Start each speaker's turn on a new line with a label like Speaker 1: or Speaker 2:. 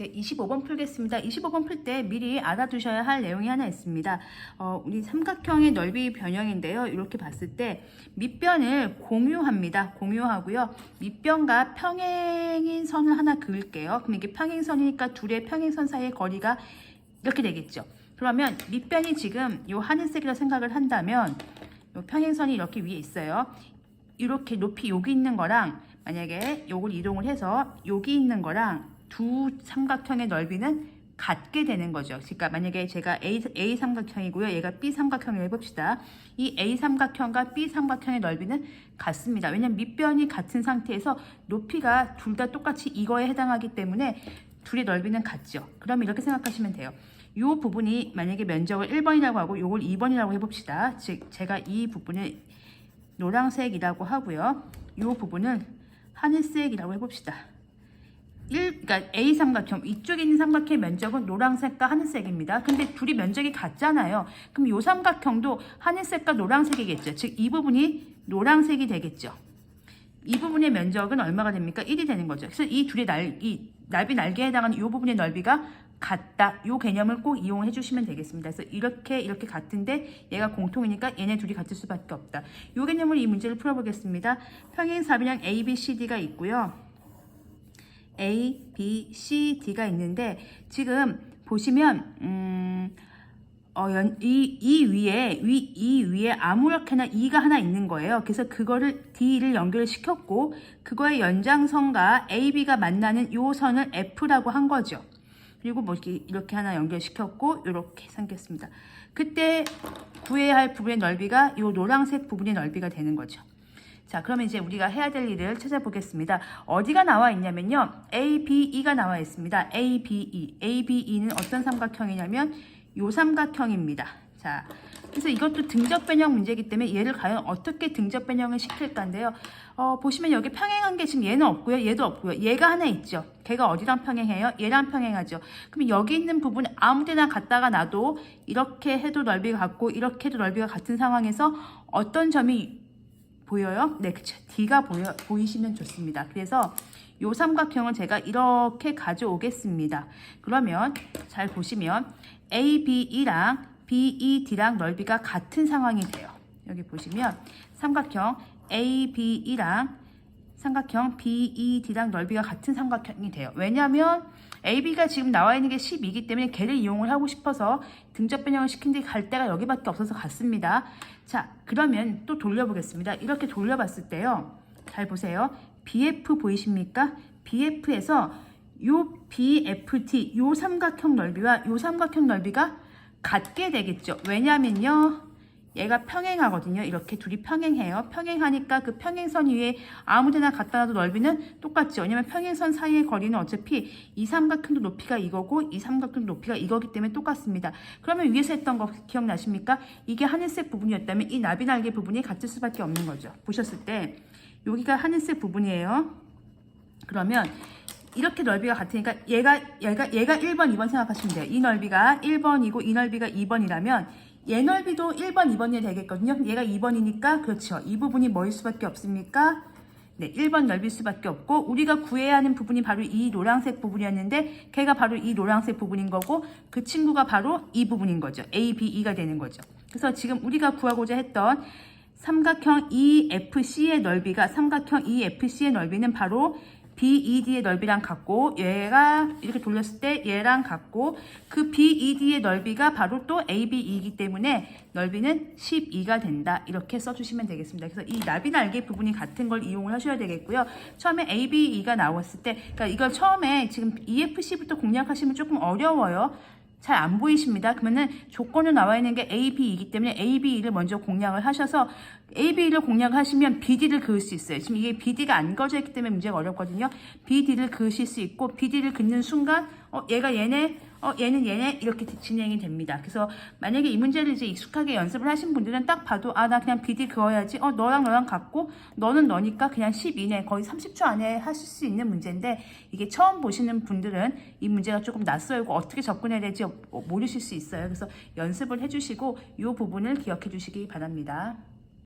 Speaker 1: 네, 25번 풀겠습니다. 25번 풀 때 미리 알아두셔야 할 내용이 하나 있습니다. 어, 우리 삼각형의 넓이 변형인데요. 이렇게 봤을 때 밑변을 공유합니다. 공유하고요. 밑변과 평행인 선을 하나 그을게요. 그럼 이게 평행선이니까 둘의 평행선 사이의 거리가 이렇게 되겠죠. 그러면 밑변이 지금 이 하늘색이라 생각을 한다면 이 평행선이 이렇게 위에 있어요. 이렇게 높이 여기 있는 거랑 만약에 요걸 이동을 해서 여기 있는 거랑 두 삼각형의 넓이는 같게 되는 거죠. 그러니까 만약에 제가 A, A 삼각형이고요. 얘가 B 삼각형을 해봅시다. 이 A 삼각형과 B 삼각형의 넓이는 같습니다. 왜냐면 밑변이 같은 상태에서 높이가 둘 다 똑같이 이거에 해당하기 때문에 둘의 넓이는 같죠. 그럼 이렇게 생각하시면 돼요. 이 부분이 만약에 면적을 1번이라고 하고 이걸 2번이라고 해봅시다. 즉 제가 이 부분을 노란색이라고 하고요. 이 부분을 하늘색이라고 해봅시다. 1, 그러니까 A 삼각형 이쪽에 있는 삼각형의 면적은 노란색과 하늘색입니다. 근데 둘이 면적이 같잖아요. 그럼 이 삼각형도 하늘색과 노란색이겠죠. 즉 이 부분이 노란색이 되겠죠. 이 부분의 면적은 얼마가 됩니까? 1이 되는 거죠. 그래서 이 둘의 날, 이 날비 날개에 해당하는 이 부분의 넓이가 같다. 이 개념을 꼭 이용해 주시면 되겠습니다. 그래서 이렇게 이렇게 같은데 얘가 공통이니까 얘네 둘이 같을 수밖에 없다. 이 개념으로 이 문제를 풀어보겠습니다. 평행 사변형 A, B, C, D가 있고요. A, B, C, D가 있는데 지금 보시면 음, 어, 연, 이, 이 위에 위, 이 위에 아무렇게나 E가 하나 있는 거예요. 그래서 그거를 D를 연결시켰고 그거의 연장선과 AB가 만나는 요 선을 F라고 한 거죠. 그리고 뭐 이렇게, 하나 연결시켰고 이렇게 생겼습니다. 그때 구해야 할 부분의 넓이가 요 노란색 부분의 넓이가 되는 거죠. 자, 그러면 이제 우리가 해야 될 일을 찾아보겠습니다. 어디가 나와 있냐면요. A, B, E가 나와 있습니다. A, B, E. A, B, E는 어떤 삼각형이냐면 요 삼각형입니다. 자, 그래서 이것도 등적 변형 문제이기 때문에 얘를 과연 어떻게 등적 변형을 시킬까인데요. 어, 보시면 여기 평행한 게 지금 얘는 없고요. 얘도 없고요. 얘가 하나 있죠. 걔가 어디랑 평행해요? 얘랑 평행하죠. 그럼 여기 있는 부분 아무 데나 갖다가 놔도 이렇게 해도 넓이가 같고 이렇게 해도 넓이가 같은 상황에서 어떤 점이 보여요? 네, 그쵸. D가 보여, 보이시면 좋습니다. 그래서 요 삼각형을 제가 이렇게 가져오겠습니다. 그러면 잘 보시면 ABE랑 BED랑 넓이가 같은 상황이 돼요. 여기 보시면 삼각형 ABE랑 삼각형 BED랑 넓이가 같은 삼각형이 돼요. 왜냐하면 AB가 지금 나와 있는 게 10이기 때문에 걔를 이용을 하고 싶어서 등적 변형을 시킨 뒤갈 데가 여기밖에 없어서 같습니다. 자, 그러면 또 돌려보겠습니다. 이렇게 돌려봤을 때요. 잘 보세요. BF 보이십니까? BF에서 요 BFT, 요 삼각형 넓이와 요 삼각형 넓이가 같게 되겠죠. 왜냐면요. 얘가 평행하거든요. 이렇게 둘이 평행해요. 평행하니까 그 평행선 위에 아무 데나 갖다 놔도 넓이는 똑같죠. 왜냐면 평행선 사이의 거리는 어차피 이 삼각형도 높이가 이거고 이 삼각형도 높이가 이거기 때문에 똑같습니다. 그러면 위에서 했던 거 기억나십니까? 이게 하늘색 부분이었다면 이 나비 날개 부분이 같을 수밖에 없는 거죠. 보셨을 때 여기가 하늘색 부분이에요. 그러면 이렇게 넓이가 같으니까 얘가 얘가 얘가 1번, 2번 생각하시면 돼요. 이 넓이가 1번이고 이 넓이가 2번이라면 얘 넓이도 1번, 2번이 되겠거든요. 얘가 2번이니까 그렇죠. 이 부분이 뭐일 수밖에 없습니까? 네, 1번 넓일 수밖에 없고 우리가 구해야 하는 부분이 바로 이 노란색 부분이었는데 걔가 바로 이 노란색 부분인 거고 그 친구가 바로 이 부분인 거죠. A, B, E가 되는 거죠. 그래서 지금 우리가 구하고자 했던 삼각형 EFC의 넓이가 삼각형 EFC의 넓이는 바로 BED의 넓이랑 같고 얘가 이렇게 돌렸을 때 얘랑 같고 그 BED의 넓이가 바로 또 ABE이기 때문에 넓이는 12가 된다. 이렇게 써주시면 되겠습니다. 그래서 이 나비 날개 부분이 같은 걸 이용을 하셔야 되겠고요. 처음에 ABE가 나왔을 때 그러니까 이걸 처음에 지금 EFC부터 공략하시면 조금 어려워요. 잘 안 보이십니다. 그러면은 조건으로 나와 있는 게 A, B이기 때문에 A, B를 먼저 공략을 하셔서 A, B를 공략하시면 BD를 그을 수 있어요. 지금 이게 BD가 안 꺼져 있기 때문에 문제가 어렵거든요. BD를 그으실 수 있고 BD를 긋는 순간 어 얘가 얘네 어 얘는 얘네 이렇게 진행이 됩니다. 그래서 만약에 이 문제를 이제 익숙하게 연습을 하신 분들은 딱 봐도 아 나 그냥 BD 그어야지 어 너랑 너랑 같고 너는 너니까 그냥 10 이내 거의 30초 안에 하실 수 있는 문제인데 이게 처음 보시는 분들은 이 문제가 조금 낯설고 어떻게 접근해야 될지 모르실 수 있어요. 그래서 연습을 해주시고 이 부분을 기억해 주시기 바랍니다.